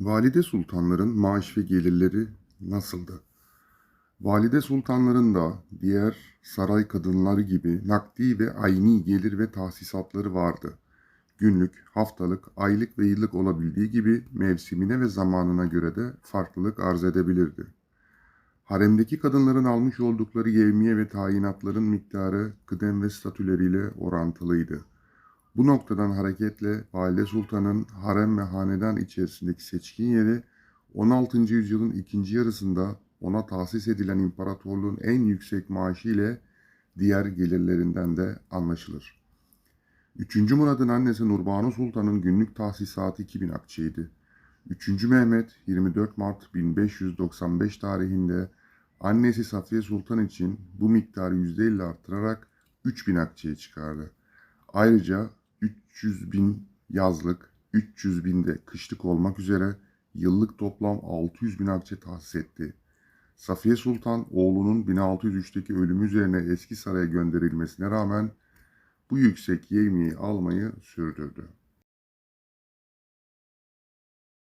Valide sultanların maaş ve gelirleri nasıldı? Valide sultanların da diğer saray kadınları gibi nakdi ve ayni gelir ve tahsisatları vardı. Günlük, haftalık, aylık ve yıllık olabildiği gibi mevsimine ve zamanına göre de farklılık arz edebilirdi. Haremdeki kadınların almış oldukları yevmiye ve tayinatların miktarı kıdem ve statüleriyle orantılıydı. Bu noktadan hareketle Valide Sultan'ın harem ve hanedan içerisindeki seçkin yeri 16. yüzyılın ikinci yarısında ona tahsis edilen imparatorluğun en yüksek maaşı ile diğer gelirlerinden de anlaşılır. 3. Murad'ın annesi Nurbanu Sultan'ın günlük tahsisatı 2000 akçeydi. 3. Mehmet 24 Mart 1595 tarihinde annesi Safiye Sultan için bu miktarı %50 arttırarak 3000 akçeye çıkardı. Ayrıca 300 bin yazlık, 300 bin de kışlık olmak üzere yıllık toplam 600 bin akçe tahsis etti. Safiye Sultan oğlunun 1603'teki ölümü üzerine eski saraya gönderilmesine rağmen bu yüksek yevmiyi almayı sürdürdü.